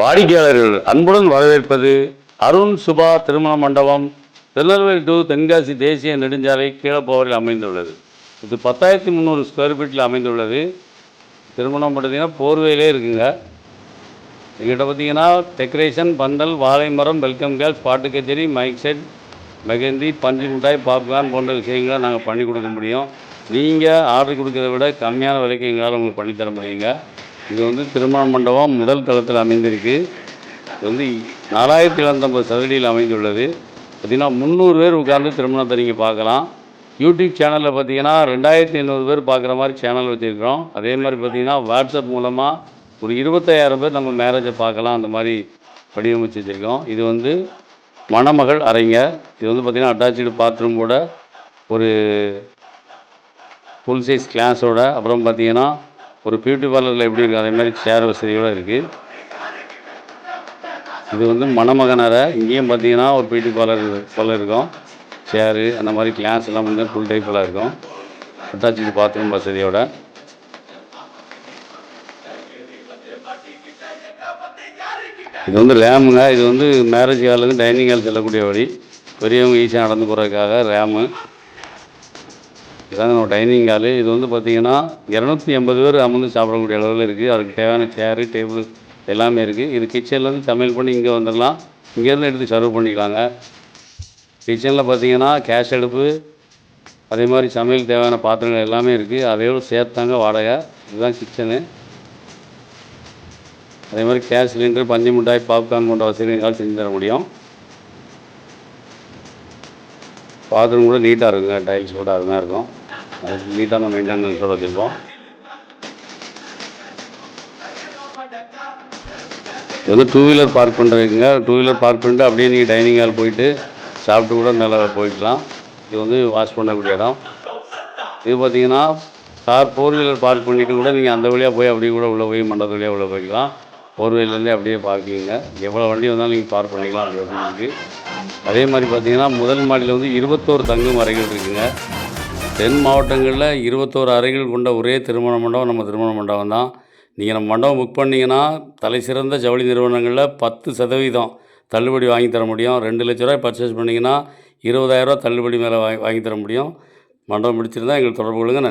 வாடிக்கையாளர்கள் அன்புடன் வரவேற்பது அருண் சுபா திருமண மண்டபம் திருநெல்வேலி டு தென்காசி தேசிய நெடுஞ்சாலை கீழப்போவரில் அமைந்துள்ளது. இது பத்தாயிரத்தி முந்நூறு ஸ்கொயர் ஃபீட்டில் அமைந்துள்ளது. திருமணம் பார்த்தீங்கன்னா போர்வையிலே இருக்குங்க. எங்கிட்ட பார்த்தீங்கன்னா டெக்கரேஷன் பந்தல் வாழை மரம் வெல்கம் கேர்ள்ஸ் பாட்டு கச்சேரி மைக் செட் மெகந்தி பஞ்சு மிட்டாய் பாப்கார்ன் போன்ற விஷயங்களை நாங்கள் பண்ணி கொடுக்க முடியும். நீங்கள் ஆர்டர் கொடுக்கறத விட கம்மியான விலைக்கு எங்களால் உங்களுக்கு பண்ணித்தர முடியுங்க. இது வந்து திருமண மண்டபம் முதல் தளத்தில் அமைந்திருக்கு. இது வந்து நாலாயிரத்தி எழுநூத்தம்பது சதுரடியில் அமைந்துள்ளது. பார்த்திங்கன்னா முந்நூறு பேர் உட்கார்ந்து திருமணத்தை நீங்கள் பார்க்கலாம். யூடியூப் சேனலில் பார்த்தீங்கன்னா ரெண்டாயிரத்தி ஐநூறு பேர் பார்க்குற மாதிரி சேனல் வச்சுருக்கிறோம். அதே மாதிரி பார்த்தீங்கன்னா வாட்ஸ்அப் மூலமாக ஒரு இருபத்தாயிரம் பேர் நம்ம மேரேஜை பார்க்கலாம். அந்த மாதிரி வடிவமைச்சு வச்சுருக்கோம். இது வந்து மணமகள் அறைங்க இது வந்து பார்த்திங்கன்னா அட்டாச்சு பாத்ரூம் கூட ஒரு ஃபுல் சைஸ் கிளாஸோட அப்புறம் பார்த்தீங்கன்னா ஒரு பியூட்டி பார்லரில் எப்படி இருக்கும் அதே மாதிரி சேர் வசதியோடு இருக்குது இது வந்து மணமகனரை இங்கேயும் பார்த்தீங்கன்னா ஒரு பியூட்டி பார்லர் போல் இருக்கும். சேரு அந்த மாதிரி கிளாஸ் எல்லாம் வந்து ஃபுல் டைப்பில் இருக்கும். அட்டாச்சு பாத்ரூம் வசதியோட. இது வந்து ரேமுங்க இது வந்து மேரேஜ் ஹாலுக்கு டைனிங் ஹால் செல்லக்கூடிய வழி. பெரியவங்க ஈஸியாக நடந்து போகிறதுக்காக ரேமு இதாங்க நம்ம டைனிங் ஹாலு இது வந்து பார்த்தீங்கன்னா இரநூத்தி எண்பது பேர் அமர்ந்து சாப்பிடக்கூடிய அளவில் இருக்குது அதுக்கு தேவையான சேரு டேபிள் எல்லாமே இருக்குது இது கிச்சன்லேருந்து சமையல் பண்ணி இங்கே வந்துடலாம். இங்கேருந்து எடுத்து சர்வ் பண்ணிக்கலாங்க. கிச்சனில் பார்த்தீங்கன்னா கேஷ் அடுப்பு அதே மாதிரி சமையல் தேவையான பாத்திரங்கள் எல்லாமே இருக்குது அதையோடு சேர்த்தாங்க வாடகை. இதுதான் கிச்சனு அதே மாதிரி கேஸ் சிலிண்டர் பஞ்சு மிட்டாய் பாப்கார்ன் போன்ற வசதிகள் செஞ்சு தர முடியும். பாத்ரூம் கூட நீட்டாக இருக்குங்க டைல்ஸ் கூட அதுதான் இருக்கும். அது நீட்டான மெயின்டெனன்ஸோட வச்சுருக்கோம் இது வந்து டூ வீலர் பார்க் பண்ணுறதுக்குங்க டூ வீலர் பார்க் பண்ணிட்டு அப்படியே நீங்கள் டைனிங் ஹால் போயிட்டு சாப்பிட்டு கூட நல்லா போய்க்கலாம். இது வந்து வாஷ் பண்ணக்கூடிய இடம். இது பார்த்தீங்கன்னா கார் ஃபோர் வீலர் பார்க் பண்ணிட்டு கூட நீங்கள் அந்த வழியாக போய் அப்படியே கூட உள்ளே போய் மண்டபத்து வழியாக உள்ளே போய்க்கலாம். ஃபோர் அப்படியே பார்க்கிங்க எவ்வளோ வண்டி வந்தாலும் நீங்கள் பார்க் பண்ணிக்கலாம் அப்படி இருக்குது அதே மாதிரி பார்த்தீங்கன்னா முதல் மாடியில் வந்து இருபத்தோரு தங்கும் அறைகள் இருக்குதுங்க தென் மாவட்டங்களில் இருபத்தோரு அறைகள் கொண்ட ஒரே திருமண மண்டபம் நம்ம திருமண மண்டபம் தான். நீங்கள் நம்ம மண்டபம் புக் பண்ணிங்கன்னா தலை சிறந்த ஜவுளி நிறுவனங்களில் பத்து சதவீதம் தள்ளுபடி வாங்கி தர முடியும். ரெண்டு லட்ச ரூபாய் பர்ச்சேஸ் பண்ணிங்கன்னா இருபதாயிரரூவா தள்ளுபடி மேலே வாங்கி வாங்கி தர முடியும். மண்டபம் பிடிச்சிருந்தா எங்களுக்கு தொடர்பு கொள்ளுங்கள் நன்றி.